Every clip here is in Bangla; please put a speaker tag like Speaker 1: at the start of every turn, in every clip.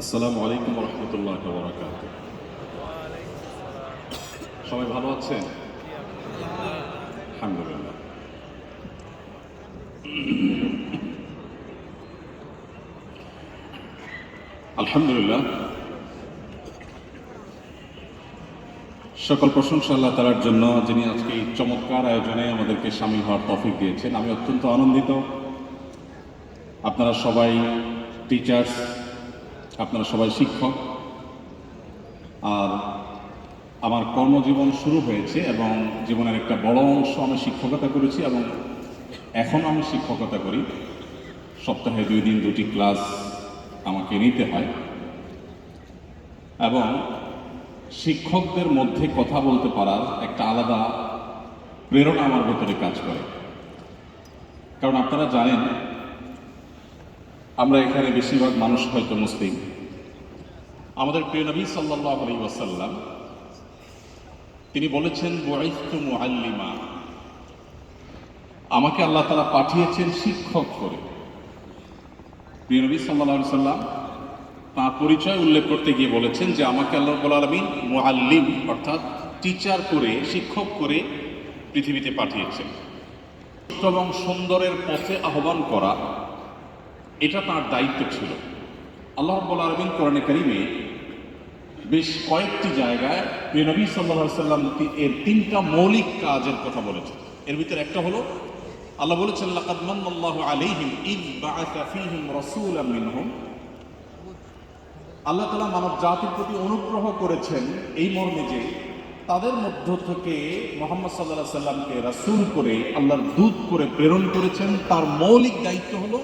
Speaker 1: আসসালামু আলাইকুম রহমতুল্লাহ সবাই ভালো আছেন? আলহামদুলিল্লাহ। আলহামদুলিল্লাহ। সকল প্রশংসা আল্লাহ তালার জন্য, যিনি আজকে এই চমৎকার আয়োজনে আমাদেরকে সামিল হওয়ার তফিক দিয়েছেন। আমি অত্যন্ত আনন্দিত। আপনারা সবাই টিচার্স আপনারা সবাই শিক্ষক। আর আমার কর্মজীবন শুরু হয়েছে এবং জীবনের একটা বড় অংশ আমি শিক্ষকতা করেছি এবং এখন আমি শিক্ষকতা করি। সপ্তাহে দুই দিন দুটি ক্লাস আমাকে নিতে হয়। এবং শিক্ষকদের মধ্যে কথা বলতে পারার একটা আলাদা প্রেরণা আমার ভেতরে কাজ করে। কারণ আপনারা জানেন আমরা এখানে বেশিরভাগ মানুষ হয়তো মুসলিম। আমাদের প্রিয় নবী সাল্লাহ আলী ওয়াসাল্লাম, তিনি বলেছেন বয়স্তু আমাকে আল্লাহ তালা পাঠিয়েছেন শিক্ষক করে। প্রিয় নবী সাল্লাহ সাল্লাম তাঁর পরিচয় উল্লেখ করতে গিয়ে বলেছেন যে, আমাকে আল্লাহ আলমিন মুআল্লিম, অর্থাৎ টিচার করে, শিক্ষক করে পৃথিবীতে পাঠিয়েছেন। এবং সুন্দরের পথে আহ্বান করা এটা তার দায়িত্ব ছিল। আল্লাহ রব্বুল আলমিন কোরআনে কারিমে বেশ কয়েকটি জায়গায় নবী সাল্লাহ সাল্লাম এর তিনটা মৌলিক কাজের কথা বলেছেন। এর ভিতরে একটা হলো, আল্লাহ বলেছেন, লাকাদ মান্নাল্লাহু আলাইহিম ইদ বাআসা ফীহিম রাসূলাম মিনহুম। আল্লাহ তাআলা মানব জাতির প্রতি অনুগ্রহ করেছেন এই মর্মে যে তাদের মধ্য থেকে মোহাম্মদ সাল্লাহ সাল্লামকে রাসূল করে, আল্লাহর দূত করে প্রেরণ করেছেন। তার মৌলিক দায়িত্ব হলো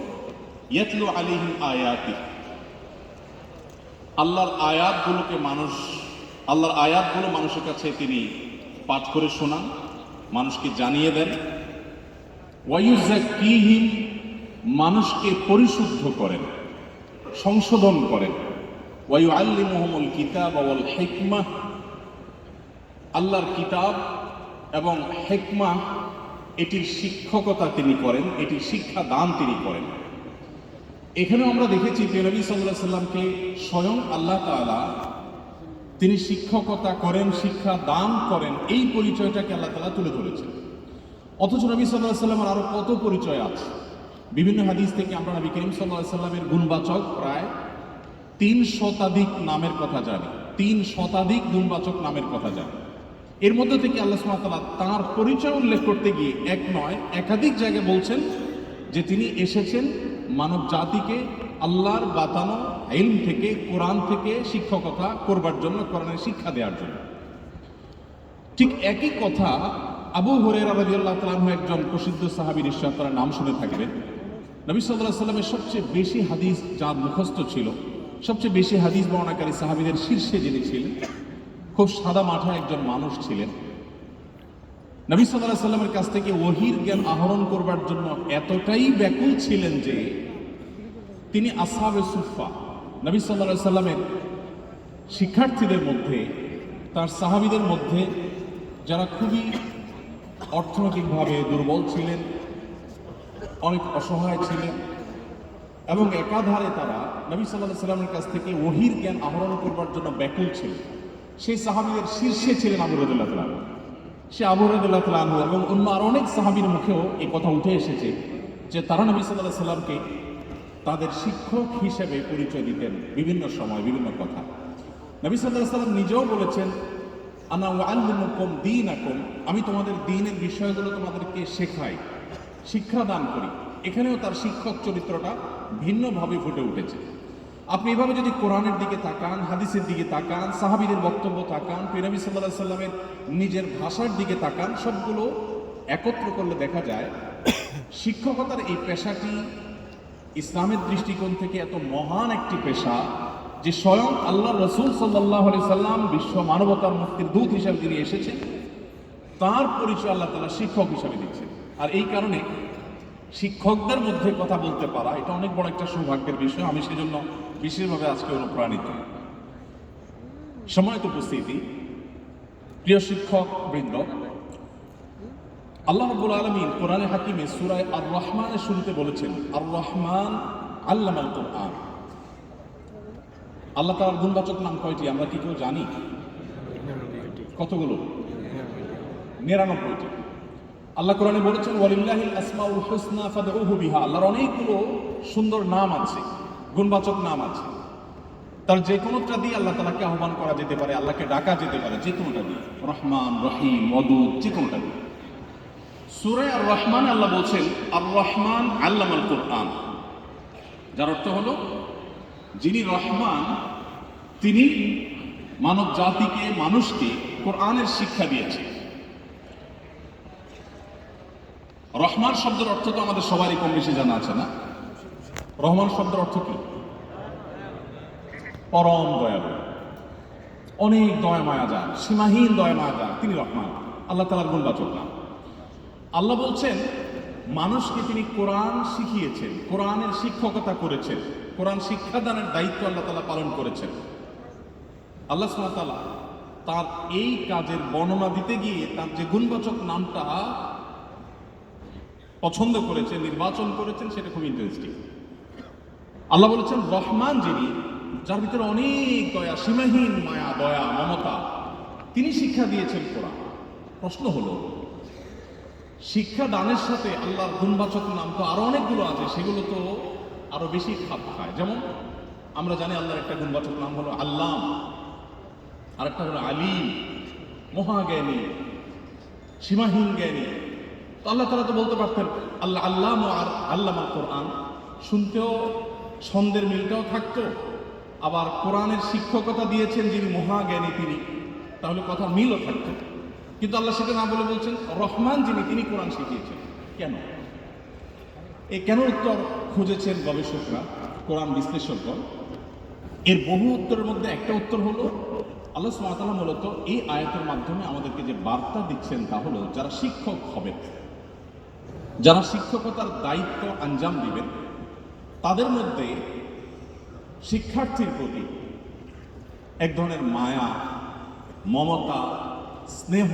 Speaker 1: ইয়াতলু আলাইহিম আয়াতি। আল্লাহর আয়াতগুলোকে মানুষ, আল্লাহর আয়াতগুলো মানুষের কাছে তিনি পাঠ করে শোনান, মানুষকে জানিয়ে দেন। ওয়াইউজাকিহিম মানুষকে পরিশুদ্ধ করেন, সংশোধন করেন। ওয়াইউ আল্লিমুহমুল কিতাব ওয়াল হেকমা, আল্লাহর কিতাব এবং হেকমা, এটির শিক্ষকতা তিনি করেন, এটির শিক্ষা দান তিনি করেন। এখানেও আমরা দেখেছি যে নবী সাল্লাহ সাল্লামকে স্বয়ং আল্লাহ তাআলা তিনি শিক্ষকতা করেন, শিক্ষা দান করেন, এই পরিচয়টাকে আল্লাহ তাআলা তুলে ধরেছেন। অথচ নবী সাল্লাহ সাল্লামের আরও কত পরিচয় আছে? বিভিন্ন হাদিস থেকে আমরা নবী করিম সাল্লাহ সাল্লামের গুণবাচক প্রায় তিন শতাধিক নামের কথা জানি। তিন শতাধিক গুণবাচক নামের কথা জানি। এর মধ্যে থেকে আল্লাহ সুবহানাহু তাঁর পরিচয় উল্লেখ করতে গিয়ে এক নয়, একাধিক জায়গায় বলছেন যে তিনি এসেছেন মানব জাতিকে আল্লাহর বাতানো ইলম থেকে, কোরআন থেকে শিক্ষকতা করবার জন্য, কোরআনের শিক্ষা দেওয়ার জন্য। ঠিক একই কথা আবু হরের রাদিয়াল্লাহু তাআলা একজন প্রসিদ্ধ সাহাবী নিশ্চয় আপনারা নাম শুনে থাকবেন। নবী আলাইহি সাল্লামের সবচেয়ে বেশি হাদিস যার মুখস্থ ছিল, সবচেয়ে বেশি হাদিস বর্ণাকারী সাহাবীদের শীর্ষে যিনি ছিলেন, খুব সাদা মাঠা একজন মানুষ ছিলেন। নবী সাল্লাহ সাল্লামের কাছ থেকে ওহির জ্ঞান আহরণ করবার জন্য এতটাই ব্যাকুল ছিলেন যে তিনি আসহাবে সুফা নবী সাল্লাহ সাল্লামের শিক্ষার্থীদের মধ্যে, তার সাহাবিদের মধ্যে যারা খুবই অর্থনৈতিকভাবে দুর্বল ছিলেন, অনেক অসহায় ছিলেন এবং একাধারে তারা নবী সাল্লাহ সাল্লামের কাছ থেকে ওহির জ্ঞান আহরণ করবার জন্য ব্যাকুল ছিলেন। সেই সাহাবিদের শীর্ষে ছিলেন আবু রদুল্লাহ তালাহ সে আবু রদুল্লাহ তালাহ এবং অন্য আর অনেক সাহাবির মুখেও এই কথা উঠে এসেছে যে তারা নবী সাল্লাহ সাল্লামকে তাদের শিক্ষক হিসেবে পরিচয় দিতেন বিভিন্ন সময়, বিভিন্ন কথা। নবী সাল্লাহ সাল্লাম নিজেও বলেছেন, আনা আল্লুমুকুম দিন আকম আমি তোমাদের দিনের বিষয়গুলো তোমাদেরকে শেখাই শিক্ষা দান করি। এখানেও তার শিক্ষক চরিত্রটা ভিন্নভাবে ফুটে উঠেছে। আপনি এভাবে যদি কোরআনের দিকে তাকান, হাদিসের দিকে তাকান, সাহাবিদের বক্তব্য তাকান পিরাবি সাল্লাহ সাল্লামের নিজের ভাষার দিকে তাকান, সবগুলো একত্র করলে দেখা যায়, শিক্ষকতার এই পেশাটি ইসলামের দৃষ্টিকোণ থেকে এত মহান একটি পেশা যে স্বয়ং আল্লাহ রসুল সাল্লাহ আলি সাল্লাম বিশ্ব মানবতার মুক্তির দূত হিসাবে তিনি এসেছেন, তার পরিচয় আল্লাহ তালা শিক্ষক হিসাবে দিচ্ছেন আর এই কারণে শিক্ষকদের মধ্যে কথা বলতে পারা, এটা অনেক বড় একটা সৌভাগ্যের বিষয়। আমি সেজন্য বিশেষভাবে আজকে অনুপ্রাণিত। সময়ত উপস্থিতি, প্রিয় শিক্ষক বৃন্দ আল্লাহ রাব্বুল আলামিন কোরআনে হাকিমে সূরায় আর রহমানের শুরুতে বলেছেন আর রহমান আল্লামাল কোরআন। আল্লাহ তার গুণবাচক নাম কয়টি আমরা কি কেউ জানি? কতগুলো? নিরানব্বইটি। আল্লাহ কোরআনে বলেছেন, ওয়ালিল্লাহিল আসমাউল হুসনা ফাদউহু বিহা। আল্লাহর অনেকগুলো সুন্দর নাম আছে, গুণবাচক নাম আছে। তার যে কোনোটা দিয়ে আল্লাহ তালাকে আহ্বান করা যেতে পারে, আল্লাহকে ডাকা যেতে পারে, যে কোনোটা দিয়ে? রহমান, রহিম অদুদ যে কোনোটা দিয়ে। সুরে আর রহমান আল্লাহ বলছেন আর রহমান আল্লামাল কোরআন। যার অর্থ হলো, যিনি রহমান, তিনি মানব জাতিকে, মানুষকে কোরআনের শিক্ষা দিয়েছেন। রহমান শব্দের অর্থ তো আমাদের সবারই কম বেশি জানা আছে, না? রহমান শব্দের অর্থ কি? পরম দয়ালু। অনেক দয়া মায়া যান, সীমাহীন দয়া মায়া যান, তিনি রহমান। আল্লাহ তালার গুণবাচক নাম। আল্লাহ বলছেন, মানুষকে তিনি কোরআন শিখিয়েছেন, কোরআনের শিক্ষকতা করেছেন, কোরআন শিক্ষাদানের দায়িত্ব আল্লাহ তালা পালন করেছেন। আল্লাহ তালা তার এই কাজের বর্ণনা দিতে গিয়ে তার যে গুণবাচক নামটা পছন্দ করেছেন, নির্বাচন করেছেন, সেটা খুব ইন্টারেস্টিং আল্লাহ বলেছেন, রহমান যিনি, যার ভিতরে অনেক দয়া, সীমাহীন মায়া, দয়া, মমতা, তিনি শিক্ষা দিয়েছেন কোরআন। প্রশ্ন হলো শিক্ষা দানের সাথে আল্লাহর গুণবাচক নাম তো আরও অনেকগুলো আছে, সেগুলো তো আরও বেশি খাপ খায়। যেমন আমরা জানি আল্লাহর একটা গুণবাচক নাম হলো আল্লাম, আরেকটা হলো আলিম, মহাজ্ঞানী, সীমাহীন জ্ঞানী। তো আল্লাহ তারা তো বলতে পারতেন আল্লাহ আল্লাহ আর আল্লাহ কোরআন। শুনতেও ছন্দের মিলটাও থাকতো, আবার কোরআনের শিক্ষকতা দিয়েছেন যিনি মহাজ্ঞানী তিনি, তাহলে কথা মিলও থাকতো। কিন্তু আল্লাহ সেটা না বলে বলছেন, রহমান যিনি, তিনি কোরআন শিখিয়েছেন। কেন? এই কেন উত্তর খুঁজেছেন গবেষকরা, কোরআন বিশ্লেষকগণ? এর বহু উত্তরের মধ্যে একটা উত্তর হলো, আল্লাহ সুমাতালা মূলত এই আয়াতের মাধ্যমে আমাদেরকে যে বার্তা দিচ্ছেন তা হলো, যারা শিক্ষক হবেন, যারা শিক্ষকতার দায়িত্ব আঞ্জাম দিবেন, তাদের মধ্যে শিক্ষার্থীর প্রতি এক ধরনের মায়া, মমতা স্নেহ,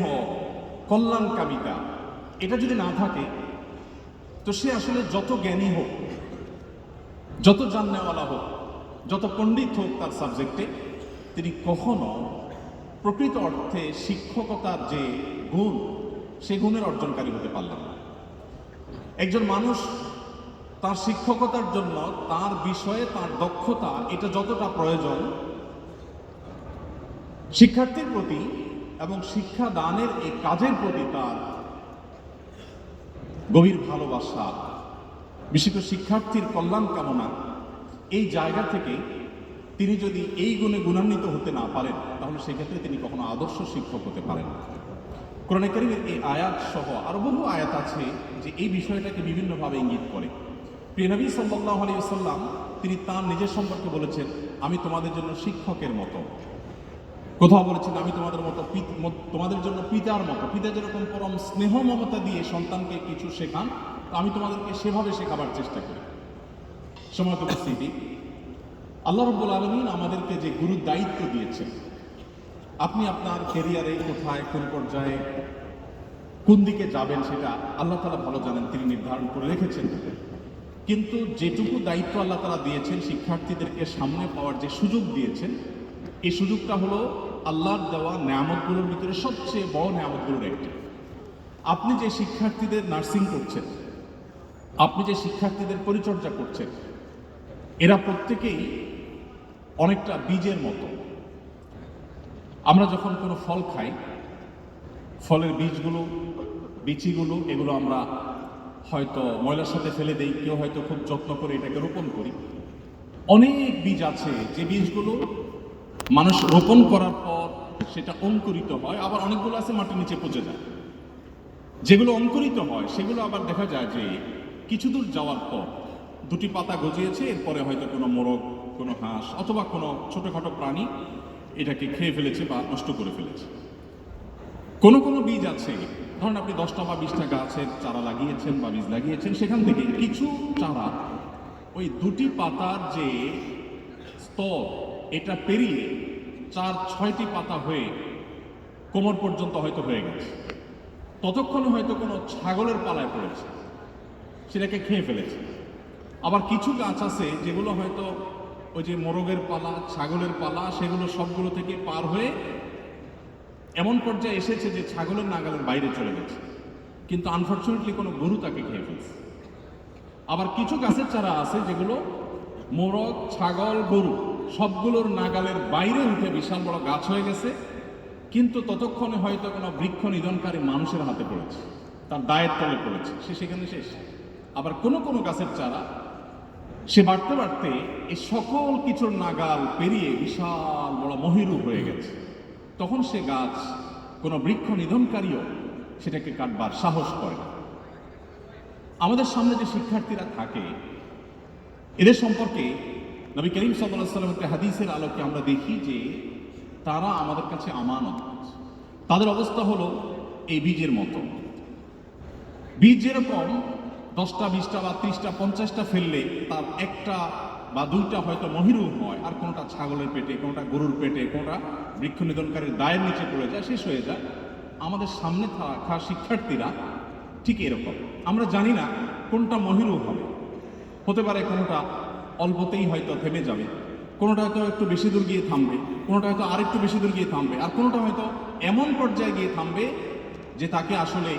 Speaker 1: কল্যাণকামিতা, এটা যদি না থাকে, তো সে আসলে যত জ্ঞানী হোক, যত জাননেওয়ালা হোক, যত পণ্ডিত হোক তার সাবজেক্টে তিনি কখনো প্রকৃত অর্থে শিক্ষকতার যে গুণ, সে গুণের অর্জনকারী হতে পারলেন না। একজন মানুষ তার শিক্ষকতার জন্য, তার বিষয়ে তার দক্ষতা, এটা যতটা প্রয়োজন, শিক্ষার্থীর প্রতি এবং শিক্ষা দানের এই কাজের প্রতি তার গভীর ভালোবাসা। বিশেষ শিক্ষার্থীর কল্যাণ কামনা। এই জায়গা থেকে তিনি যদি এই গুণে গুণান্বিত হতে না পারেন, তাহলে সেক্ষেত্রে তিনি কখনো আদর্শ শিক্ষক হতে পারেন কোরআনে কারিমের এই আয়াত সহ আরও বহু আয়াত আছে যে এই বিষয়টাকে বিভিন্নভাবে ইঙ্গিত করে। প্রিয়নবী সাল্লাহ আলী সাল্লাম তিনি তার নিজের সম্পর্কে বলেছেন, আমি তোমাদের জন্য শিক্ষকের মতো। কোথাও বলেছেন আমি তোমাদের মতো তোমাদের জন্য পিতার মতো, পিতা যেরকম পরম স্নেহ মমতা দিয়ে সন্তানকে কিছু শেখান আমি তোমাদেরকে সেভাবে শেখাবার চেষ্টা করি। সময় উপস্থিতি, আল্লাহ রব্বুল আলমিন আমাদেরকে যে গুরুর দায়িত্ব দিয়েছেন, আপনি আপনার কেরিয়ারে কোথায়, কোন পর্যায়ে, কোন দিকে যাবেন সেটা আল্লাহ তালা ভালো জানেন, তিনি নির্ধারণ করে রেখেছেন। কিন্তু যেটুকু দায়িত্ব আল্লাহ তালা দিয়েছেন, শিক্ষার্থীদেরকে সামনে পাওয়ার যে সুযোগ দিয়েছেন, এই সুযোগটা হলো আল্লাহর দেওয়া নিয়ামতগুলোর ভিতরে সবচেয়ে বড় নিয়ামতগুলোর একটি। আপনি যে শিক্ষার্থীদের নার্সিং করছেন, আপনি যে শিক্ষার্থীদের পরিচর্যা করছেন, এরা প্রত্যেকেই অনেকটা বীজের মতো। আমরা যখন কোনো ফল খাই, ফলের বীজগুলো, বিচিগুলো, এগুলো আমরা হয়তো ময়লার সাথে ফেলে দেই, কেউ হয়তো খুব যত্ন করে এটাকে রোপণ করি। অনেক বীজ আছে, যে বীজগুলো মানুষ রোপণ করার পর সেটা অঙ্কুরিত হয়, আবার অনেকগুলো আছে মাটির নিচে পচে যায়। যেগুলো অঙ্কুরিত হয়, সেগুলো আবার দেখা যায় যে কিছু দূর যাওয়ার পর দুটি পাতা গজিয়েছে, এরপরে হয়তো কোনো মোরগ, কোনো হাঁস অথবা কোনো ছোটোখাটো প্রাণী এটাকে খেয়ে ফেলেছে বা নষ্ট করে ফেলেছে। কোনো কোনো বীজ আছে, ধরুন আপনি দশটা বা বিশটা গাছের চারা লাগিয়েছেন বা বীজ লাগিয়েছেন, সেখান থেকে কিছু চারা ওই দুটি পাতার যে স্তর এটা পেরিয়ে চার, ছয়টি পাতা হয়ে কোমর পর্যন্ত হয়তো হয়ে গেছে। ততক্ষণে হয়তো কোনো ছাগলের পালায় পড়েছে। সেটাকে খেয়ে ফেলেছে। আবার কিছু গাছ আছে যেগুলো হয়তো ওই যে মোরগের পালা, ছাগলের পালা, সেগুলো সবগুলো থেকে পার হয়ে এমন পর্যায়ে এসেছে যে ছাগলের নাগালের বাইরে চলে গেছে। কিন্তু আনফর্চুনেটলি কোনো গরু তাকে খেয়ে ফেলছে। আবার কিছু গাছের চারা আছে যেগুলো মোরগ, ছাগল, গরু সবগুলোর নাগালের বাইরে উঠে বিশাল বড় গাছ হয়ে গেছে, কিন্তু ততক্ষণে হয়তো কোনো বৃক্ষ নিধনকারী মানুষের হাতে পড়েছে, তার দায়ের তলে পড়েছে, সে সেখানে শেষ। আবার কোনো কোনো গাছের চারা, সে বাড়তে বাড়তে এই সকল কিছুর নাগাল পেরিয়ে বিশাল বড় মহিরু হয়ে গেছে। তখন সে গাছ কোনো বৃক্ষ নিধনকারীও সেটাকে কাটবার সাহস করে আমাদের সামনে যে শিক্ষার্থীরা থাকে, এদের সম্পর্কে নবী করিম সাল্লাহ সাল্লাম একটা হাদিসের আলোকে আমরা দেখি যে তারা আমাদের কাছে আমানত তাদের অবস্থা হলো এই বীজের মতো। বীজ যেরকম দশটা, বিশটা বা ত্রিশটা, পঞ্চাশটা ফেললে তার একটা বা দুইটা হয়তো মহিরু হয় আর কোনোটা ছাগলের পেটে, কোনোটা গরুর পেটে, কোনোটা বৃক্ষ নিধনকারীর দায়ের নিচে পড়ে যায়, শেষ হয়ে যায়। আমাদের সামনে থাকা শিক্ষার্থীরা ঠিক এরকম। আমরা জানি না কোনটা মহিরু হবে। হতে পারে কোনোটা অল্পতেই হয়তো থেমে যাবে। কোনোটা হয়তো একটু বেশি দূর গিয়ে থামবে, কোনোটা হয়তো আরেকটু বেশি দূর গিয়ে থামবে, আর কোনোটা হয়তো এমন পর্যায়ে গিয়ে থামবে যে তাকে আসলে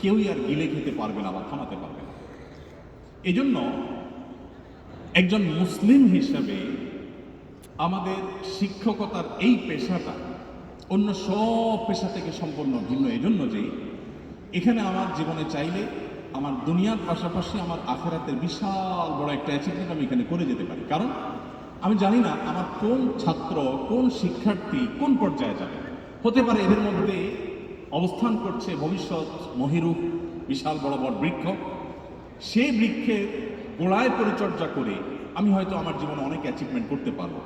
Speaker 1: কেউই আর গিলে খেতে পারবে না বা থামাতে পারবে না। এজন্য একজন মুসলিম হিসাবে আমাদের শিক্ষকতার এই পেশাটা অন্য সব পেশা থেকে সম্পূর্ণ ভিন্ন। এজন্য যে এখানে আমার জীবনে চাইলে আমার দুনিয়ার পাশাপাশি আমার আখেরাতের বিশাল বড় একটা অ্যাচিভমেন্ট আমি এখানে করে যেতে পারি। কারণ আমি জানি না আমার কোন ছাত্র, কোন শিক্ষার্থী কোন পর্যায়ে যাবে। হতে পারে এদের মধ্যে অবস্থান করছে ভবিষ্যৎ মহিরু, বিশাল বড় বড় বৃক্ষ। সেই বৃক্ষের গোড়ায় পরিচর্যা করে আমি হয়তো আমার জীবনে অনেক অ্যাচিভমেন্ট করতে পারব।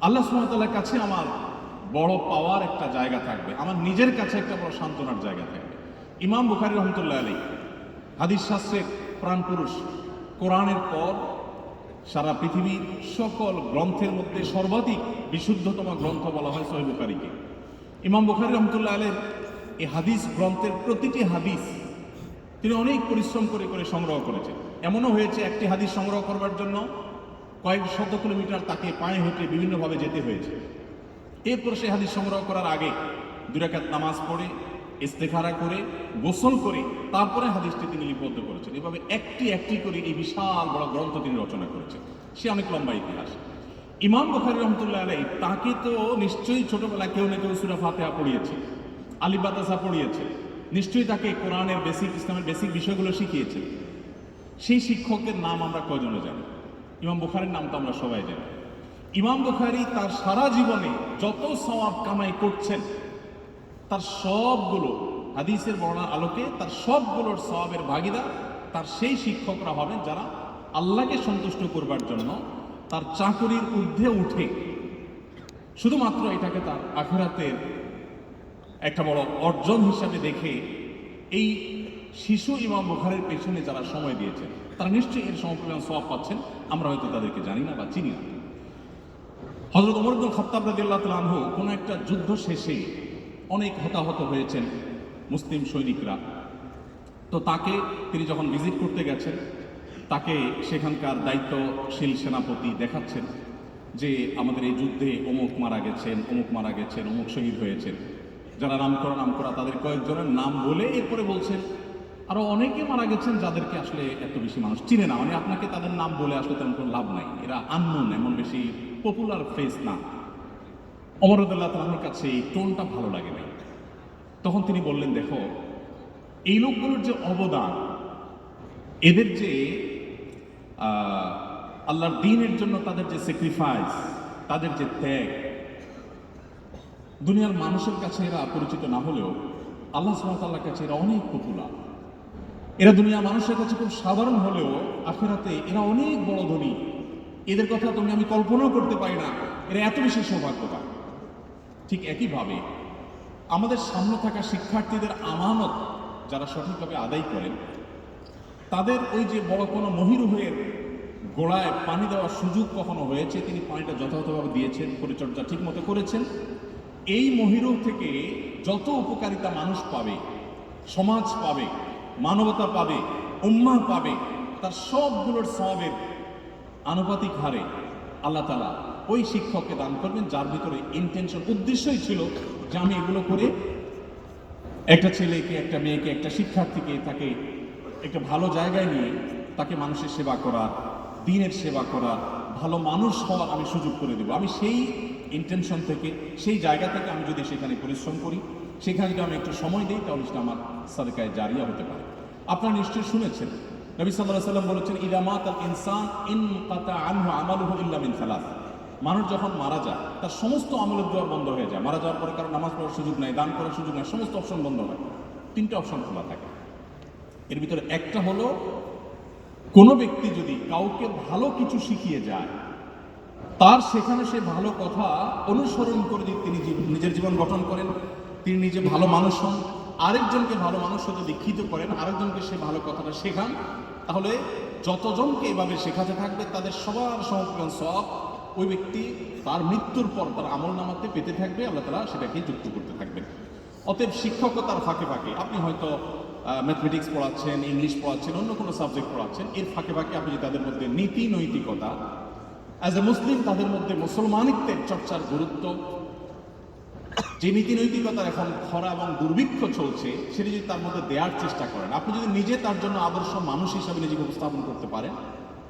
Speaker 1: আল্লাহ সুমতাল্লার কাছে আমার বড় পাওয়ার একটা জায়গা থাকবে। আমার নিজের কাছে একটা বড় সান্ত্বনার জায়গা থাকবে। ইমাম বুখারি রহমতুল্লাহ আলী হাদিস শাস্ত্রের প্রাণ পুরুষ কোরআনের পর সারা পৃথিবীর সকল গ্রন্থের মধ্যে সর্বাধিক বিশুদ্ধতম গ্রন্থ বলা হয় সহি বুখারিকে। ইমাম বুখারি রহমতুল্লাহ আলের এই হাদিস গ্রন্থের প্রতিটি হাদিস তিনি অনেক পরিশ্রম করে করে সংগ্রহ করেছেন। এমনও হয়েছে, একটি হাদিস সংগ্রহ করবার জন্য কয়েক শত কিলোমিটার তাকে পায়ে হেঁটে বিভিন্নভাবে যেতে হয়েছে। এরপর সে হাদিস সংগ্রহ করার আগে দুরাকাত নামাজ পড়ে ইস্তেখারা করে, গোসল করে, তারপরে হাদিসটি তিনি লিপিবদ্ধ করেছেন। এভাবে একটি একটি করে এই বিশাল বড় গ্রন্থ তিনি রচনা করেছেন। সে অনেক লম্বা ইতিহাস। ইমাম বুখারি রহমতুল্লাহ আলাই তাকে তো নিশ্চয়ই ছোটবেলায় কেউ না কেউ সুরা ফাতেহা পড়িয়েছে আলী বাতাসা পড়িয়েছে, নিশ্চয়ই তাকে কোরআনের বেসিক ইসলামের বেসিক বিষয়গুলো শিখিয়েছে। সেই শিক্ষকের নাম আমরা কজনে জানি? ইমাম বুখারির নাম তো আমরা সবাই জানি। ইমাম বুখারি তার সারা জীবনে যত সওয়াব কামাই করছেন তার সবগুলো হাদিসের বর্ণার আলোকে তার সবগুলোর সওয়াবের ভাগিদার তার সেই শিক্ষকরা হবেন যারা আল্লাহকে সন্তুষ্ট করবার জন্য তার চাকরির ঊর্ধ্বে উঠে। শুধুমাত্র এটাকে তার আখেরাতের একটা বড় অর্জন হিসাবে দেখে এই শিশু ইমাম বুখারের পেছনে যারা সময় দিয়েছে তারা নিশ্চয়ই এর সমপরিমাণ সওয়াব পাচ্ছেন। আমরা হয়তো তাদেরকে জানি না বা চিনি না। হজরত ওমর ইবনুল খাত্তাব রাদিয়াল্লাহু আনহু কোনো একটা যুদ্ধ শেষে অনেক হতাহত হয়েছেন মুসলিম সৈনিকরা। তো তাকে তিনি যখন ভিজিট করতে গেছেন, তাকে সেখানকার দায়িত্বশীল সেনাপতি দেখাচ্ছেন যে আমাদের এই যুদ্ধে অমুক মারা গেছেন, অমুক মারা গেছেন, অমুক শহীদ হয়েছেন। যারা নাম করা নাম করা তাদের কয়েকজনের নাম বলে এরপরে বলছেন, আরও অনেকে মারা গেছেন যাদেরকে আসলে এত বেশি মানুষ চিনে না। মানে আপনাকে তাদের নাম বলে আসলে তেমন কোনো লাভ নাই। এরা আননোন এমন বেশি পপুলার ফেস না। অমরদুল্লাহ তালামের কাছে এই টোনটা ভালো লাগে নাই। তখন তিনি বললেন, দেখো, এই লোকগুলোর যে অবদান, এদের যে আল্লাহর দিনের জন্য তাদের যে স্যাক্রিফাইস তাদের যে ত্যাগ, দুনিয়ার মানুষের কাছে এরা পরিচিত না হলেও আল্লাহ সুবহানাহু কাছে এরা অনেক পপুলার এরা দুনিয়ার মানুষের কাছে খুব সাধারণ হলেও আখেরাতে এরা অনেক বড় ধনী। এদের কথা তুমি আমি কল্পনাও করতে পারি না। এরা এত বেশি সৌভাগ্যবান। ঠিক একইভাবে আমাদের সামনে থাকা শিক্ষার্থীদের আমানত যারা সঠিকভাবে আদায় করেন, তাদের ওই যে বড় কোনো মহিরুহের গোড়ায় পানি দেওয়ার সুযোগ কখনো হয়েছে? তিনি পানিটা যথাযথভাবে দিয়েছেন, পরিচর্যা ঠিকমতো করেছেন। এই মহিরুহ থেকে যত উপকারিতা মানুষ পাবে, সমাজ পাবে, মানবতা পাবে, উম্মাহ পাবে, তার সবগুলোর সবের আনুপাতিক হারে আল্লাহ তালা ওই শিক্ষককে দান করবেন, যার ভিতরে ইন্টেনশন উদ্দেশ্যই ছিল যে আমি এগুলো করে একটা ছেলেকে, একটা মেয়েকে, একটা শিক্ষার্থীকে তাকে একটা ভালো জায়গায় নিয়ে তাকে মানুষের সেবা করা দিনের সেবা করা ভালো মানুষ হওয়ার আমি সুযোগ করে দেবো। আমি সেই ইন্টেনশন থেকে, সেই জায়গা থেকে আমি যদি সেখানে পরিশ্রম করি, সেখানে যদি আমি একটু সময় দিই, তাহলে সেটা আমার সাদেকায় জারিয়া হতে পারে। আপনারা নিশ্চয়ই শুনেছেন, নবী সাল্লাহ সাল্লাম বলেছেন ইলামাত আল ইনসান ইন কাতা আনহু আমালুহু ইল্লা মিন মানুষ যখন মারা যায়, তার সমস্ত আমলের দুয়ার বন্ধ হয়ে যায়। মারা যাওয়ার পরে কারও নামাজ পড়ার সুযোগ নাই, দান করার সুযোগ নাই, সমস্ত অপশন বন্ধ হয় তিনটা অপশন খোলা থাকে। এর ভিতরে একটা হলো, কোনো ব্যক্তি যদি কাউকে ভালো কিছু শিখিয়ে যায়, তার সেখানে সে ভালো কথা অনুসরণ করে যদি তিনি নিজের জীবন গঠন করেন, তিনি নিজে ভালো মানুষ হন, আরেকজনকে ভালো মানুষ হতে দীক্ষিত করেন, আরেকজনকে সে ভালো কথাটা শেখান, তাহলে যতজনকে এভাবে শেখাতে থাকবে, তাদের সবার সমর্পণ সব ওই ব্যক্তি তার মৃত্যুর পর তার আমল নামাতে পেতে থাকবে, আল্লাহ তালা সেটাকে যুক্ত করতে থাকবেন। অতএব শিক্ষকতার ফাঁকে ফাঁকে। আপনি হয়তো ম্যাথমেটিক্স পড়াচ্ছেন ইংলিশ পড়াচ্ছেন, অন্য কোনো সাবজেক্ট পড়াচ্ছেন, এর ফাঁকে ফাঁকে আপনি তাদের মধ্যে নীতি, নৈতিকতা অ্যাজ এ মুসলিম তাদের মধ্যে মুসলমানিত্বের চর্চার গুরুত্ব, যে নীতি, নৈতিকতার এখন খরা এবং দুর্ভিক্ষ চলছে, সেটি যদি তার মধ্যে দেওয়ার চেষ্টা করেন, আপনি যদি নিজে তার জন্য আদর্শ মানুষ হিসাবে নিজেকে উপস্থাপন করতে পারেন,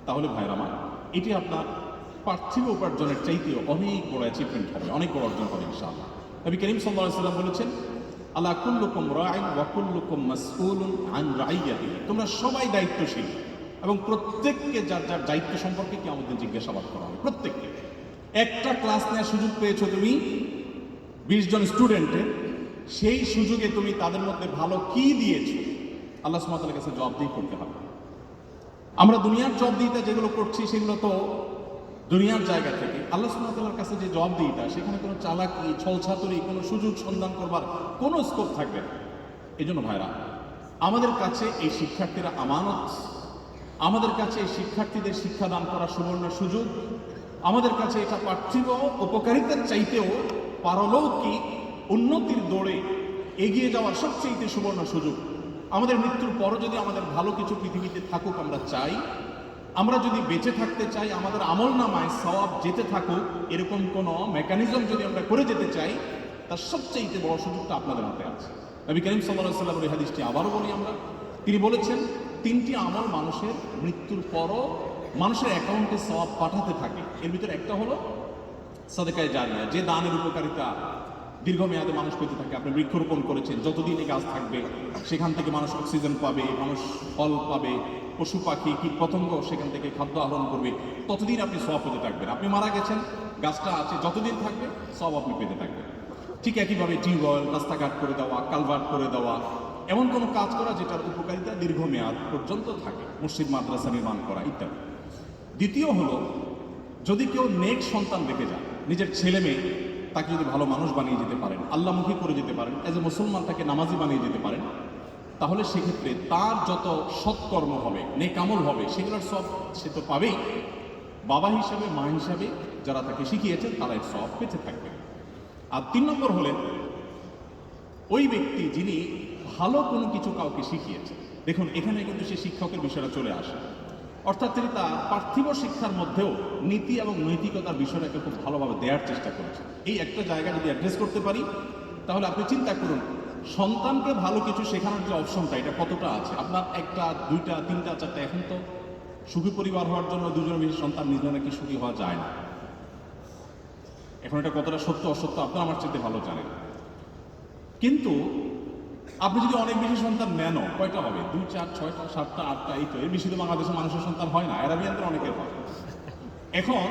Speaker 1: তাহলে ভাইয়ের আমার, এটি আপনার পার্থিব উপার্জনের চাইতেও অনেক বড় অ্যাচিভমেন্ট হবে, অনেক বড় অর্জন হবে ইনশাআল্লাহ। নবী করিম আলাইহি সাল্লাম বলেছেন আল্লাহ কুল্লুকুম রাইন ওয়া কুল্লুকুম মাসউলুন আন রাইয়াতিহি তোমরা সবাই দায়িত্বশীল এবং প্রত্যেককে যার যার দায়িত্ব সম্পর্কে কি আমাদের জিজ্ঞাসাবাদ করা হবে, প্রত্যেককে। একটা ক্লাস নেওয়ার সুযোগ পেয়েছ তুমি, বিশ জন স্টুডেন্টের সেই সুযোগে তুমি তাদের মধ্যে ভালো কি দিয়েছ? আল্লাহ সুমাতার কাছে জবাবদিহি করতে হবে। আমরা দুনিয়ার জবাবদিহিতা যেগুলো করছি, সেগুলো তো দুনিয়ার জায়গা থেকে আল্লাহ সুমাতার কাছে যে জবাবদিহিতা সেখানে কোনো চালাকি, ছলছাতুরি, কোনো সুযোগ সন্ধান করবার কোনো স্কোপ থাকবে না। এই জন্য ভাইরা, আমাদের কাছে এই শিক্ষার্থীরা আমানত, আমাদের কাছে এই শিক্ষার্থীদের শিক্ষাদান করার সুবর্ণ সুযোগ, আমাদের কাছে এটা পার্থিব উপকারিতার চাইতেও পারলৌকিক উন্নতির দৌড়ে এগিয়ে যাওয়ার সবচেয়ে সুবর্ণ সুযোগ। আমাদের মৃত্যুর পরও যদি আমাদের ভালো কিছু পৃথিবীতে থাকুক, আমরা চাই আমরা যদি বেঁচে থাকতে চাই, আমাদের আমল নামায় সওয়াব যেতে থাকুক, এরকম কোনো মেকানিজম যদি আমরা করে যেতে চাই, তার সবচেয়ে বড় সুযোগটা আপনাদের হাতে আছে। নবী করিম সাল্লাহ সাল্লামের হাদিসটি আবারও বলি আমরা। তিনি বলেছেন, তিনটি আমল মানুষের মৃত্যুর পরও মানুষের অ্যাকাউন্টে সওয়াব পাঠাতে থাকে। এর ভিতরে একটা হলো সাদেকায় জারিয়া, যে দানের উপকারিতা দীর্ঘমেয়াদে মানুষ পেতে থাকে। আপনি বৃক্ষরোপণ করেছেন, যতদিন এই গাছ থাকবে, সেখান থেকে মানুষ অক্সিজেন পাবে, মানুষ ফল পাবে পশু পাখি কীট পতঙ্গ সেখান থেকে খাদ্য আহরণ করবে? ততদিন আপনি সব পেতে থাকবেন। আপনি মারা গেছেন, গাছটা আছে, যতদিন থাকবে সব আপনি পেতে থাকবেন। ঠিক একইভাবে টিউবওয়েল, রাস্তাঘাট করে দেওয়া, কালভার্ট করে দেওয়া, এমন কোনো কাজ করা যেটার উপকারিতা দীর্ঘমেয়াদ পর্যন্ত থাকে। মসজিদ, মাদ্রাসা নির্মাণ করা ইত্যাদি। দ্বিতীয় হলো, যদি কেউ নেক সন্তান রেখে যায়, নিজের ছেলে মেয়ে, তাকে যদি ভালো মানুষ বানিয়ে যেতে পারেন আল্লাহমুখী করে যেতে পারেন এজ এ মুসলমান তাকে নামাজি বানিয়ে যেতে পারেন তাহলে সেক্ষেত্রে তার যত সৎকর্ম হবে নেকামল হবে, সেগুলোর সব সে তো পাবেই। বাবা হিসাবে, মা হিসাবে যারা তাকে শিখিয়েছেন তারা এর সব পেতে থাকবে। আর তিন নম্বর হলেন, ওই ব্যক্তি যিনি ভালো কোনো কিছু কাউকে শিখিয়েছে। দেখুন, এখানে কিন্তু সে শিক্ষকের বিষয়টা চলে আসে। অর্থাৎ তিনি তার পার্থিব শিক্ষার মধ্যেও নীতি এবং নৈতিকতার বিষয়টাকে খুব ভালোভাবে দেওয়ার চেষ্টা করেছে এই একটা জায়গা যদি অ্যাড্রেস করতে পারি, তাহলে আপনি চিন্তা করুন সন্তানকে ভালো কিছু শেখানোর যে অপশনটা, এটা কতটা আছে? আপনার একটা, দুইটা, তিনটা, চারটা, এখন তো সুখী পরিবার হওয়ার জন্য দুজনের বেশি সন্তান নিজ নাকি সুখী হওয়া যায় না। এখন এটা কতটা সত্য, অসত্য, আপনার আমার চাইতে ভালো জানেন। কিন্তু আপনি যদি অনেক বেশি সন্তান নেন, কয়টা হবে? দুই, চার, ছয়টা, সাতটা, আটটা, এই তো। এর বেশি তো বাংলাদেশের মানুষের সন্তান হয় না। অ্যারাবিয়ানদের অনেকের হয়। এখন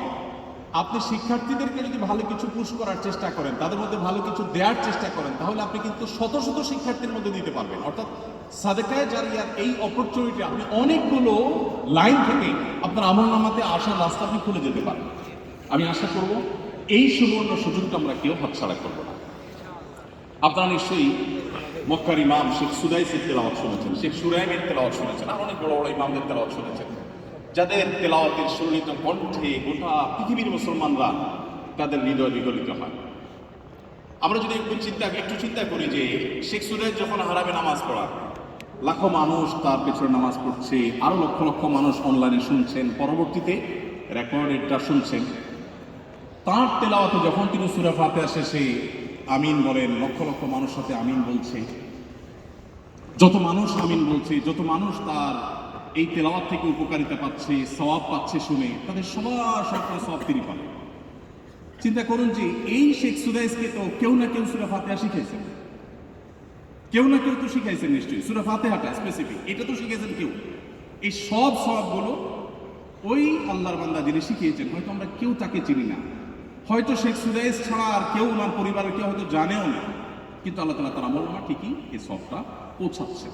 Speaker 1: আপনি শিক্ষার্থীদেরকে যদি ভালো কিছু পুশ করার চেষ্টা করেন, তাদের মধ্যে ভালো কিছু দেওয়ার চেষ্টা করেন, তাহলে আপনি কিন্তু শত শত শিক্ষার্থীর মধ্যে দিতে পারবেন। অর্থাৎ সাদেকায় জারিয়ার এই অপরচুনিটি আপনি অনেকগুলো লাইন থেকে আপনার আমল নামাতে আসার রাস্তা আপনি খুলে যেতে পারেন আমি আশা করব এই সুবর্ণ সুযোগটা আমরা কেউ হাতছাড়া করব না। আপনারা নিশ্চয়ই মক্কার ইমাম শেখ সুদাইসের তেলাওয়াত শুনেছেন, শেখ সুরাইমের তেলাওয়াত শুনেছেন, আর অনেক বড় বড় ইমামদের তেলাওয়াত শুনেছেন। যাদের তেলাওয়াতের সুরলিত কণ্ঠে গোটা পৃথিবীর মুসলমানরা তাদের হৃদয় বিগলিত হয়। আমরা যদি একটু চিন্তা একটু চিন্তা করি যে শেখ সুরাইজ যখন হারাবে নামাজ পড়া, লাখো মানুষ তার পেছনে নামাজ পড়ছে, আরও লক্ষ লক্ষ মানুষ অনলাইনে শুনছেন, পরবর্তীতে রেকর্ডেডটা শুনছেন। তার তেলাওয়াতে যখন তিনি সুরা ফাতেহা শেষে আমিন বলেন, লক্ষ লক্ষ মানুষ সাথে আমিন বলছে, যত মানুষ আমিন বলছে, যত মানুষ তার এই তেলাওয়াত থেকে উপকারিতা পাচ্ছে, সওয়াব পাচ্ছে শুনে তাদের সবার সরকার সব তিনি পাবেন চিন্তা করুন যে এই শেখ সুদাইসকে তো কেউ না কেউ সুরা ফাতেহা শিখেছেন কেউ না কেউ তো শিখাইছেন নিশ্চয়ই, সুরা ফাতেহাটা স্পেসিফিক এটা তো শিখেছেন কেউ। এই সব সবগুলো ওই আল্লাহর বান্দা যিনি শিখিয়েছেন, হয়তো আমরা কেউ তাকে চিনি না। হয়তো শেখ সুদাইস ছাড়া আর কেউ ওনার পরিবারের কেউ হয়তো জানেও না। কিন্তু আল্লাহ তালা তার আমল ঠিকই এই সবটা পৌঁছাচ্ছে।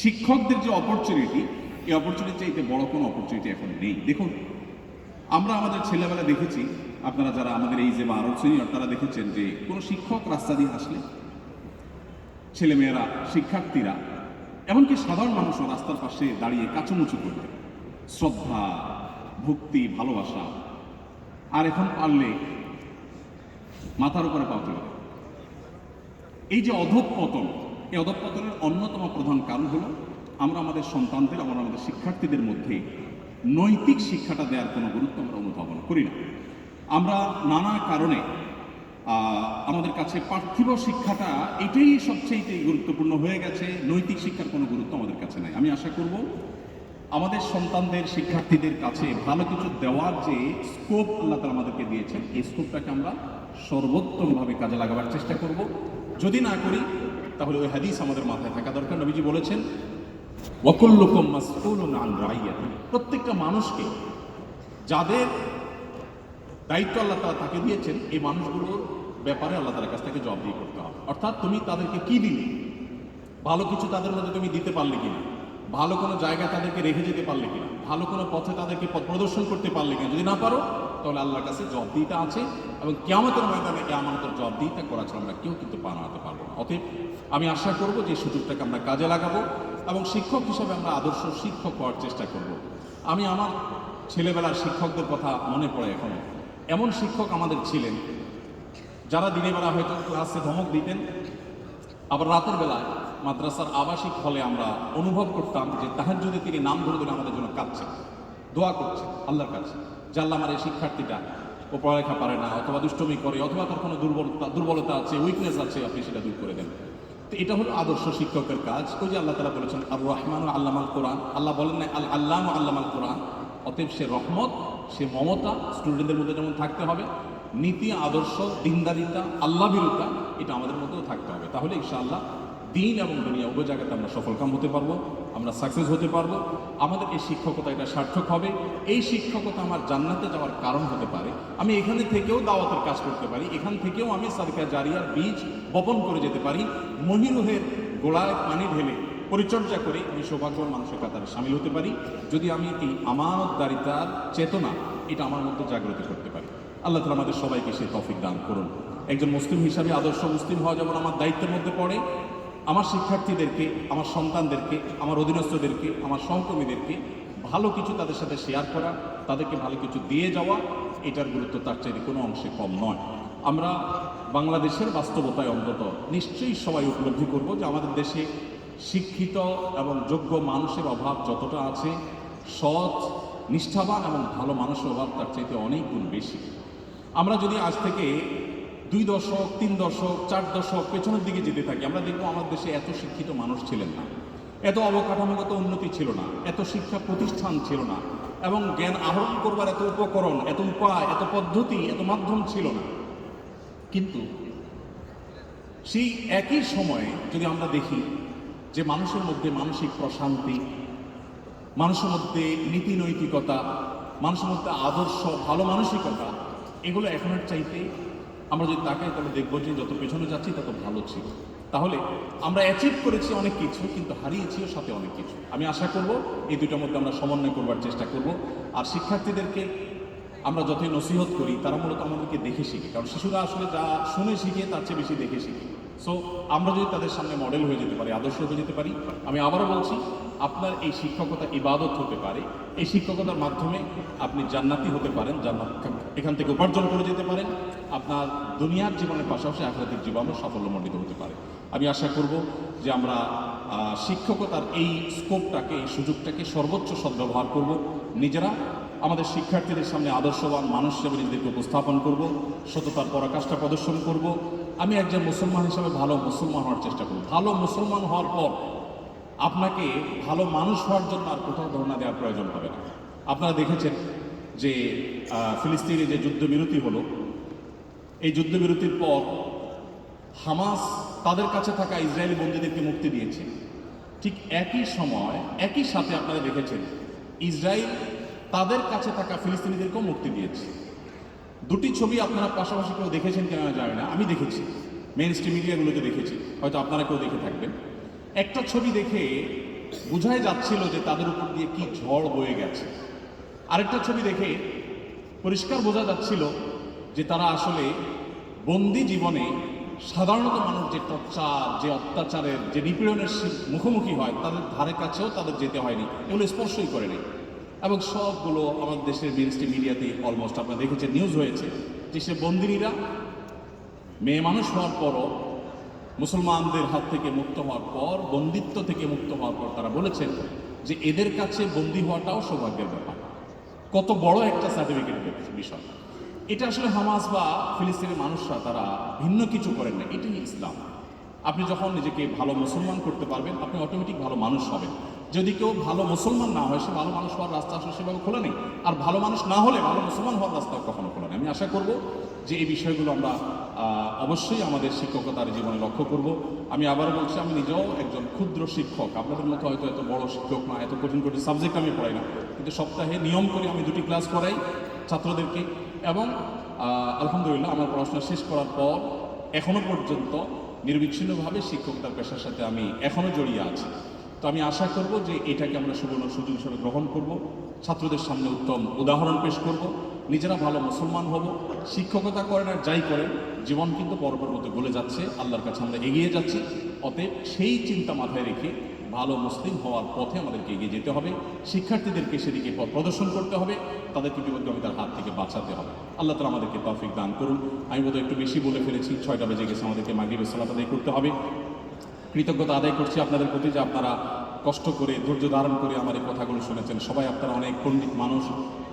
Speaker 1: শিক্ষকদের যে অপরচুনিটি এই অপরচুনিটি চাইতে বড় কোনো অপরচুনিটি এখন নেই। দেখুন, আমরা আমাদের ছেলেবেলা দেখেছি, আপনারা যারা আমাদের এই যে বা সিনিয়র তারা দেখেছেন যে কোনো শিক্ষক রাস্তা দিয়ে আসলে ছেলেমেয়েরা, শিক্ষার্থীরা, এমনকি সাধারণ মানুষও রাস্তার পাশে দাঁড়িয়ে কাচুমুচু করবে। শ্রদ্ধা, ভক্তি, ভালোবাসা, আর এখন পারলে মাথার উপরে পা তুলে এই যে অধঃপতন, এই অধঃপতনের অন্যতম প্রধান কারণ হলো আমরা আমাদের সন্তানদের, আমরা আমাদের শিক্ষার্থীদের মধ্যে নৈতিক শিক্ষাটা দেওয়ার কোনো গুরুত্ব আমরা অনুধাবন করি না। আমরা নানা কারণে আমাদের কাছে পার্থিব শিক্ষাটা এটাই সবচেয়ে গুরুত্বপূর্ণ হয়ে গেছে, নৈতিক শিক্ষার কোনো গুরুত্ব আমাদের কাছে নাই। আমি আশা করব আমাদের সন্তানদের, শিক্ষার্থীদের কাছে ভালো কিছু দেওয়ার যে স্কোপ আল্লাহ তালা আমাদেরকে দিয়েছেন, এই স্কোপটাকে আমরা সর্বোত্তমভাবে কাজে লাগাবার চেষ্টা করব। যদি না করি, তাহলে ওই হাদিস আমাদের মাথায় থাকা দরকার। নবীজি বলেছেন ওয়াকুল্লুকুম মাসউলুন আন রাইয়াতি। প্রত্যেকটা মানুষকে যাদের দায়িত্ব আল্লাহ তালা তাকে দিয়েছেন, এই মানুষগুলোর ব্যাপারে আল্লাহ তালার কাছ থেকে জবাব দিয়ে করতে হবে। অর্থাৎ তুমি তাদেরকে কি দিলে? ভালো কিছু তাদের মধ্যে তুমি দিতে পারলে কিনা? ভালো কোনো জায়গায় তাদেরকে রেখে যেতে পারলে কিনা, ভালো কোনো পথে তাদেরকে পথ প্রদর্শন করতে পারলে কিনা যদি না পারো, তাহলে আল্লাহর কাছে জব জবাবদিহিতা আছে এবং কেমতের ময়দানে আমানতের জবাবদিহিতা করা ছাড়া আমরা কেউ কিন্তু বানাতে পারব না। অতএব আমি আশা করব যে সুযোগটাকে আমরা কাজে লাগাবো এবং শিক্ষক হিসাবে আমরা আদর্শ শিক্ষক হওয়ার চেষ্টা করব। আমি আমার ছেলেবেলার শিক্ষকদের কথা মনে পড়ে এখনও। এমন শিক্ষক আমাদের ছিলেন, যারা দিনের বেলা হয়তো ক্লাসে ধমক দিতেন, আবার রাতের বেলায় মাদ্রাসার আবাসিক হলে আমরা অনুভব করতাম যে তাহার যদি তিনি নাম ধরে ধরে আমাদের জন্য কাঁদছেন। দোয়া করছে আল্লাহর কাছে। আল্লাহ আমার এই শিক্ষার্থীটা ও পড়ালেখা পারে না, অথবা দুষ্টমি করে, অথবা তার কোনো দুর্বলতা দুর্বলতা আছে উইকনেস আছে, আপনি সেটা দূর করে দেন। তো এটা হলো আদর্শ শিক্ষকের কাজ। ওই যে আল্লাহ তালা বলেছেন আর রহমান আল্লামাল কোরআন। আল্লাহ বলেন না আল আল্লাহ আল্লামাল কোরআন। অতএব সে রহমত, সে মমতা স্টুডেন্টদের মধ্যে যেমন থাকতে হবে, নীতি, আদর্শ, দিনদারিতা, আল্লাহ বিরুদ্ধা এটা আমাদের মধ্যেও থাকতে হবে। তাহলে ইনশাআল্লাহ দিন এবং দুনিয়া, উভয় জায়গাতে আমরা সফলকাম হতে পারব, আমরা সাকসেস হতে পারব। আমাদের এই শিক্ষকতা এটা সার্থক হবে। এই শিক্ষকতা আমার জান্নাতে যাওয়ার কারণ হতে পারে। আমি এখানে থেকেও দাওয়াতের কাজ করতে পারি, এখান থেকেও আমি সাদিকা জারিয়ার বীজ বপন করে যেতে পারি। মহিরুহের গোড়ায় পানি ঢেলে পরিচর্যা করে আমি সৌভাগ্যবান মানুষের কাতারে সামিল হতে পারি। যদি আমি এই আমানতদারিতার চেতনা, এটা আমার মধ্যে জাগ্রত করতে পারি। আল্লাহ তালা আমাদের সবাইকে সে তফিক দান করুন। একজন মুসলিম হিসাবে আদর্শ মুসলিম হওয়া যেমন আমার দায়িত্বের মধ্যে পড়ে আমার শিক্ষার্থীদেরকে, আমার সন্তানদেরকে, আমার অধীনস্থদেরকে, আমার সহকর্মীদেরকে ভালো কিছু তাদের সাথে শেয়ার করা, তাদেরকে ভালো কিছু দিয়ে যাওয়া, এটার গুরুত্ব তার চাইতে কোনো অংশে কম নয়। আমরা বাংলাদেশের বাস্তবতায় অন্তত নিশ্চয়ই সবাই উপলব্ধি করব যে আমাদের দেশে শিক্ষিত এবং যোগ্য মানুষের অভাব যতটা আছে, সৎ, নিষ্ঠাবান এবং ভালো মানুষের অভাব তার চাইতে অনেক গুণ বেশি। আমরা যদি আজ থেকে দুই দশক, তিন দশক, চার দশক পেছনের দিকে যেতে থাকি। আমরা দেখব আমার দেশে এত শিক্ষিত মানুষ ছিলেন না। এত অবকাঠামোগত উন্নতি ছিল না। এত শিক্ষা প্রতিষ্ঠান ছিল না। এবং জ্ঞান আহরণ করবার এত উপকরণ, এত উপায়, এত পদ্ধতি, এত মাধ্যম ছিল না। কিন্তু সেই একই সময়ে যদি আমরা দেখি যে মানুষের মধ্যে মানসিক প্রশান্তি, মানুষের মধ্যে নীতি নৈতিকতা, মানুষের মধ্যে আদর্শ, ভালো মানসিকতা, এগুলো এখনের চাইতে আমরা যদি তাকাই, তাহলে দেখব যে যত পেছনে যাচ্ছি, তত ভালো ছিল। তাহলে আমরা অ্যাচিভ করেছি অনেক কিছু, কিন্তু হারিয়েছিও সাথে অনেক কিছু। আমি আশা করব এই দুইটার মধ্যে আমরা সমন্বয় করবার চেষ্টা করব। আর শিক্ষার্থীদেরকে আমরা যতই নসিহত করি, তারা মূলত আমাদেরকে দেখে শিখে। কারণ শিশুরা আসলে যা শুনে শিখে, তার চেয়ে বেশি দেখে শিখে। সো আমরা যদি তাদের সামনে মডেল হয়ে যেতে পারি, আদর্শ হয়ে যেতে পারি, আমি আবারও বলছি, আপনার এই শিক্ষকতা ইবাদত হতে পারে। এই শিক্ষকতার মাধ্যমে আপনি জান্নাতি হতে পারেন, জান্নাত এখান থেকে উপার্জন করে যেতে পারেন। আপনার দুনিয়ার জীবনের পাশাপাশি আখরাতের জীবনও সাফল্যমণ্ডিত হতে পারে। আমি আশা করব যে আমরা শিক্ষকতার এই স্কোপটাকে এই সুযোগটাকে সর্বোচ্চ সদ্ব্যবহার করব। নিজেরা আমাদের শিক্ষার্থীদের সামনে আদর্শবান, মানুষ হিসেবে নিজেদেরকে উপস্থাপন করব। সততার পরাকাষ্ঠা প্রদর্শন করব। আমি একজন মুসলমান হিসেবে ভালো মুসলমান হওয়ার চেষ্টা করি। ভালো মুসলমান হওয়ার পর আপনাকে ভালো মানুষ হওয়ার জন্য আর কোথাও ধর্ণা দেওয়ার প্রয়োজন হবে না। আপনারা দেখেছেন যে ফিলিস্তিনে যে যুদ্ধবিরতি হলো, এই যুদ্ধবিরতির পর হামাস তাদের কাছে থাকা ইসরায়েলি বন্দীদেরকে মুক্তি দিয়েছে। ঠিক একই সময়, একই সাথে আপনারা দেখেছেন, ইসরায়েল তাদের কাছে থাকা ফিলিস্তিনিদেরকেও মুক্তি দিয়েছে। দুটি ছবি আপনারা পাশাপাশি কেউ দেখেছেন কিনা জানি না। আমি দেখেছি। মেন স্ট্রিম মিডিয়াগুলোতে দেখেছি। হয়তো আপনারা কেউ দেখে থাকবেন। একটা ছবি দেখে বোঝাই যাচ্ছিল যে তাদের উপর দিয়ে কি ঝড় বয়ে গেছে। আরেকটা ছবি দেখে পরিষ্কার বোঝা যাচ্ছিল যে তারা আসলে বন্দি জীবনে সাধারণত মানুষ যে টর্চার যে অত্যাচারের, যে নিপীড়নের মুখোমুখি হয়, তাদের ধারে কাছেও তাদের যেতে হয়নি। এগুলো স্পর্শই করেনি। এবং সবগুলো আমাদের দেশের মিনিস্ট্রি মিডিয়াতে অলমোস্ট আপনারা দেখেছেন নিউজ হয়েছে যে সে বন্দিনীরা মেয়ে মানুষ হওয়ার পরও মুসলমানদের হাত থেকে মুক্ত হওয়ার পর, বন্দিত্ব থেকে মুক্ত হওয়ার পর তারা বলেছেন যে এদের কাছে বন্দি হওয়াটাও সৌভাগ্যের ব্যাপার। কত বড় একটা সার্টিফিকেট বিষয় এটা আসলে হামাস বা ফিলিস্তিনের মানুষরা তারা ভিন্ন কিছু করেন না, এটাই ইসলাম। আপনি যখন নিজেকে ভালো মুসলমান করতে পারবেন, আপনি অটোমেটিক ভালো মানুষ হবেন। যদি কেউ ভালো মুসলমান না হয়, সে ভালো মানুষ হওয়ার রাস্তা আসলে সেভাবে খোলা নেই। আর ভালো মানুষ না হলে ভালো মুসলমান হওয়ার রাস্তা কখনো খোলা নেই। আমি আশা করব যে এই বিষয়গুলো আমরা অবশ্যই আমাদের শিক্ষকতার জীবনে লক্ষ্য করব। আমি আবারও বলছি, আমি নিজেও একজন ক্ষুদ্র শিক্ষক। আপনাদের মতো হয়তো এত বড় শিক্ষক না, এত কঠিন কঠিন সাবজেক্ট আমি পড়াই না। কিন্তু সপ্তাহে নিয়ম করে আমি দুটি ক্লাস করাই ছাত্রদেরকে এবং আলহামদুলিল্লাহ আমার পড়াশোনা শেষ করার পর এখনও পর্যন্ত নির্বিচ্ছিন্নভাবে শিক্ষকতার পেশার সাথে আমি এখনও জড়িয়ে আছি। তো আমি আশা করব যে এটাকে আমরা সুবর্ণ সুযোগ হিসেবে গ্রহণ করব। ছাত্রদের সামনে উত্তম উদাহরণ পেশ করব। নিজেরা ভালো মুসলমান হব। শিক্ষকতা করেন আর যাই করেন, জীবন কিন্তু পরপর মতো গলে যাচ্ছে। আল্লাহর কাছে আমরা এগিয়ে যাচ্ছি। অতএব সেই চিন্তা মাথায় রেখে ভালো মুসলিম হওয়ার পথে আমাদেরকে এগিয়ে যেতে হবে। শিক্ষার্থীদেরকে সেদিকে পথ প্রদর্শন করতে হবে। তাদেরকে বিপদগামিতার হাত থেকে বাঁচাতে হবে। আল্লাহ তালা আমাদেরকে তৌফিক দান করুন। আমি বোধহয় একটু বেশি বলে ফেলেছি। ছয়টা বেজে গেছে। আমাদেরকে মাগরিবের সালাত আদায় করতে হবে। কৃতজ্ঞতা আদায় করছি আপনাদের প্রতি যে আপনারা কষ্ট করে, ধৈর্য ধারণ করে আমার এই কথাগুলো শুনেছেন। সবাই আপনারা অনেক পণ্ডিত মানুষ,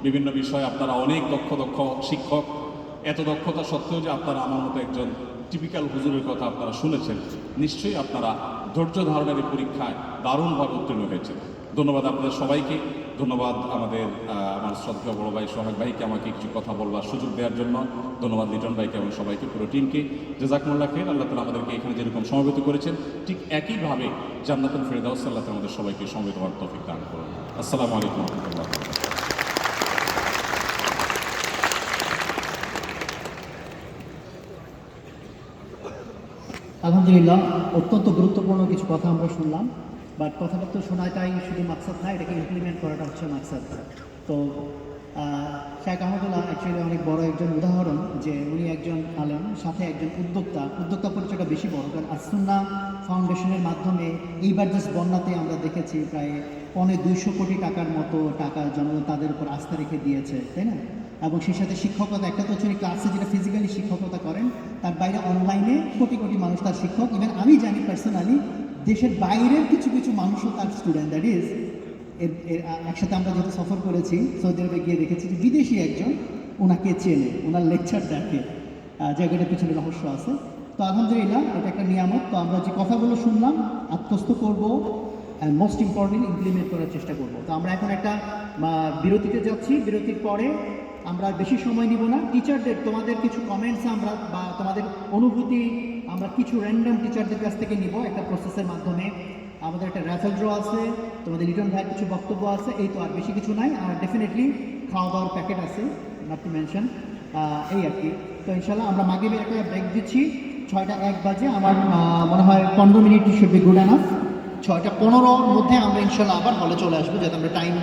Speaker 1: বিভিন্ন বিষয়ে আপনারা অনেক দক্ষ দক্ষ শিক্ষক। এত দক্ষতা সত্ত্বেও যে আপনারা আমার মতো একজন টিপিক্যাল হুজুরের কথা আপনারা শুনেছেন, নিশ্চয়ই আপনারা ধৈর্য ধারণের পরীক্ষায় দারুণভাবে উত্তীর্ণ হয়েছেন। ধন্যবাদ আপনাদের সবাইকে। ধন্যবাদ আমাদের আমার শ্রদ্ধা বড় ভাই সোহাগ ভাইকে আমাকে কিছু কথা বলবার সুযোগ দেওয়ার জন্য। ধন্যবাদ লিটন ভাইকে এবং সবাইকে, পুরো টিমকে। জেজাকমুল্লাহ খের আল্লাহ তালা আমাদেরকে এখানে যেরকম সমবেত করেছেন, ঠিক একইভাবে জান্নাতুল ফেরদাউস আল্লাহ তালা আমাদের সবাইকে সমবেত হওয়ার তফিক দান করুন। আসসালামু আলাইকুম রহমতুল্লাহ
Speaker 2: আলহামদুলিল্লাহ, অত্যন্ত গুরুত্বপূর্ণ কিছু কথা আমরা শুনলাম। বাট কথাবার্তা শোনাটাই শুধু মাকসাদ না, এটাকে ইমপ্লিমেন্ট করাটা হচ্ছে মাকসাদ। তো শেখ আহমদুল্লাহ অ্যাকচুয়ালি অনেক বড় একজন উদাহরণ যে উনি একজন আলেম, সাথে একজন উদ্যোক্তা। উদ্যোক্তা পরিচয়টা বেশি বড়, কারণ আসুন্না ফাউন্ডেশনের মাধ্যমে এইবার জাস্ট বন্যাতে আমরা দেখেছি প্রায় পনে দুইশো কোটি টাকার মতো টাকা জনগণ তাদের উপর আস্থা রেখে দিয়েছে, তাই না? এবং সেই সাথে শিক্ষকতা, একটা তো হচ্ছে ক্লাসে যেটা ফিজিক্যালি শিক্ষকতা করেন, তার বাইরে অনলাইনে কোটি কোটি মানুষ তার শিক্ষক। ইভেন আমি জানি পার্সোনালি দেশের বাইরের কিছু কিছু মানুষও তার স্টুডেন্ট দ্যাট ইজ এর একসাথে আমরা যেহেতু সফর করেছি, সৌদি আরবে গিয়ে দেখেছি যে বিদেশি একজন ওনাকে চেনে, ওনার লেকচার দেখে জায়গাটার পিছনে রহস্য আছে। তো আলহামদুলিল্লাহ, এটা একটা নিয়ামত। তো আমরা যে কথাগুলো শুনলাম, আত্মস্থ করব অ্যান্ড মোস্ট ইম্পর্টেন্ট ইমপ্লিমেন্ট করার চেষ্টা করব। তো আমরা এখন একটা বিরতিতে যাচ্ছি। বিরতির পরে আমরা বেশি সময় নিব না। টিচারদের তোমাদের কিছু কমেন্টস আমরা বা তোমাদের অনুভূতি আমরা কিছু র্যান্ডম টিচারদের কাছ থেকে নিব একটা প্রসেসের মাধ্যমে। আমাদের একটা র্যাফেল ড্র আছে, তোমাদের লিটন ভাইয়ের কিছু বক্তব্য আছে, এই তো আর বেশি কিছু নাই। আর ডেফিনেটলি খাওয়া দাওয়ার প্যাকেট আছে নট টু মেনশন এই আর কি। তো ইনশাল্লাহ আমরা মাগে একটা ব্রেক দিচ্ছি। ছয়টা এক বাজে, আমার মনে হয় পনেরো মিনিট বি গুড এনাফ ছয়টা পনেরোর মধ্যে আমরা ইনশাল্লাহ আবার হলে চলে আসব, যাতে আমরা টাইম